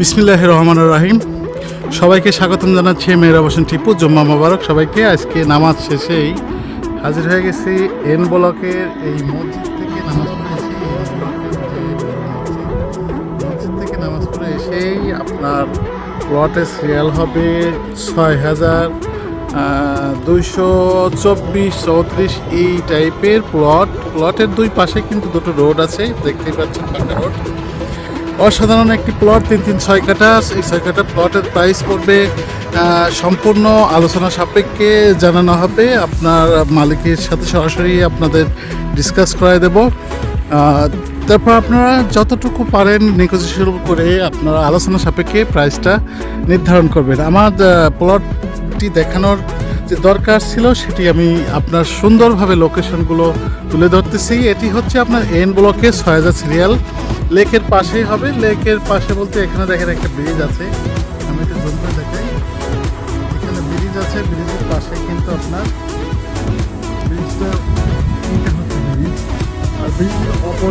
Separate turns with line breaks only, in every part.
বিসমিল্লাহ রহমান রাহিম। সবাইকে স্বাগতম জানাচ্ছি মেয়েরা বসেন টিপু, জম্মা মোবারক। সবাইকে আজকে নামাজ শেষেই হাজির হয়ে গেছি এন ব্লকের এই মসজিদ থেকে নামাজ পড়ে এসে এন ব্লকের যে মসজিদ থেকে নামাজ পড়ে এসেই আপনার প্লটে সিরিয়াল হবে ছয় হাজার দুইশো চব্বিশ, চৌত্রিশ এই টাইপের প্লট। প্লটের দুই পাশে কিন্তু দুটো রোড আছে, দেখতেই পাচ্ছেন রোড। অসাধারণ একটি প্লট তিন তিন, ছয় কাটা এই ছয় কাটা প্লটের প্রাইস পড়বে সম্পূর্ণ আলোচনা সাপেক্ষে জানানো হবে। আপনার মালিকের সাথে সরাসরি আপনাদের ডিসকাস করায় দেব। তারপর আপনারা যতটুকু পারেন নেগোসিয়েশন করে আপনারা আলোচনা সাপেক্ষে প্রাইসটা নির্ধারণ করবেন। আমার প্লটটি দেখানোর যে দরকার ছিল, সেটি আমি আপনার সুন্দরভাবে লোকেশনগুলো তুলে ধরতেছি। এটি হচ্ছে আপনার এন ব্লকে ছয় হাজার সিরিয়াল লেকের পাশেই হবে। লেকের পাশে বলতে এখানে দেখেন একটা ব্রিজ আছে। আমি একটু জুম করে দেখাই। এখানে ব্রিজ আছে ব্রিজের পাশে কিন্তু আপনার ব্রিজটা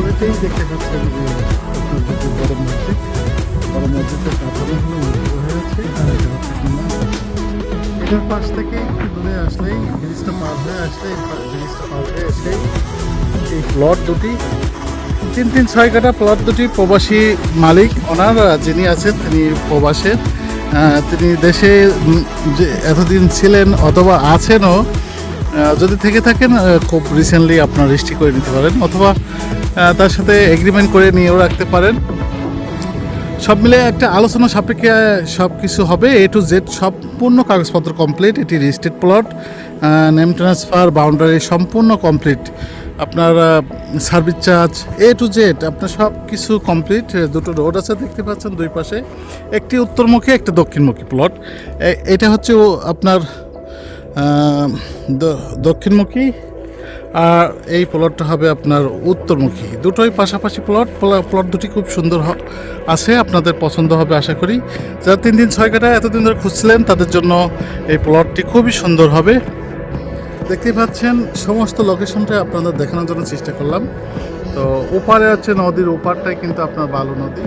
হচ্ছে ব্রিজ দেখতে বড় পাশ পার হয়ে পার হয়ে এই প্লট দুটি তিন তিন ছয় কাটা প্লট দুটি প্রবাসী মালিক ওনার যিনি আছেন তিনি প্রবাসের আহ, তিনি দেশে যে এতদিন ছিলেন অথবা আছেনও যদি থেকে থাকেন খুব রিসেন্টলি আপনার রেজিস্ট্রি করে নিতে পারেন অথবা তার সাথে এগ্রিমেন্ট করে নিয়েও রাখতে পারেন। সব মিলে একটা আলোচনা সাপেক্ষে সব কিছু হবে এ টু জেড সম্পূর্ণ কাগজপত্র কমপ্লিট এটি registered plot name transfer boundary সম্পূর্ণ কমপ্লিট আপনার service charge A to Z আপনার সব কিছু কমপ্লিট দুটো রোড আছে, দেখতে পাচ্ছেন দুই পাশে। একটি উত্তরমুখী, একটা দক্ষিণমুখী প্লট এটা হচ্ছে আপনার দক্ষিণমুখী, আর এই প্লটটা হবে আপনার উত্তরমুখী। দুটোই পাশাপাশি প্লট প্লট দুটি খুব সুন্দর আছে, আপনাদের পছন্দ হবে, আশা করি। যারা তিন দিন ছয় কাটা এতদিন ধরে খুঁজছিলেন, তাদের জন্য এই প্লটটি খুবই সুন্দর হবে। দেখতেই পাচ্ছেন, সমস্ত লোকেশনটা আপনাদের দেখানোর জন্য চেষ্টা করলাম। তো ওপারে হচ্ছে নদীর ওপারটাই কিন্তু আপনার বালু নদী।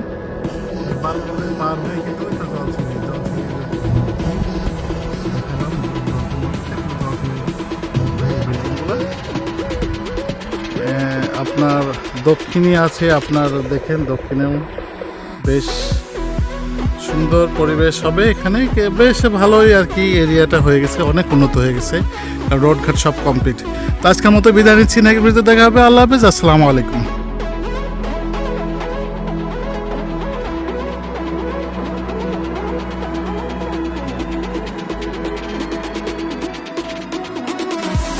আপনার দক্ষিণে আছে, আপনার দেখেন দক্ষিণেও বেশ সুন্দর পরিবেশ হবে এখানে। বেশ ভালোই আর কি এরিয়াটা হয়ে গেছে, অনেক উন্নত হয়ে গেছে রোডঘাট সব কমপ্লিট তো আজকের মতো বিদায় নিচ্ছি নাকি দেখা হবে। আল্লাহ হাফিজ, আসসালামু আলাইকুম।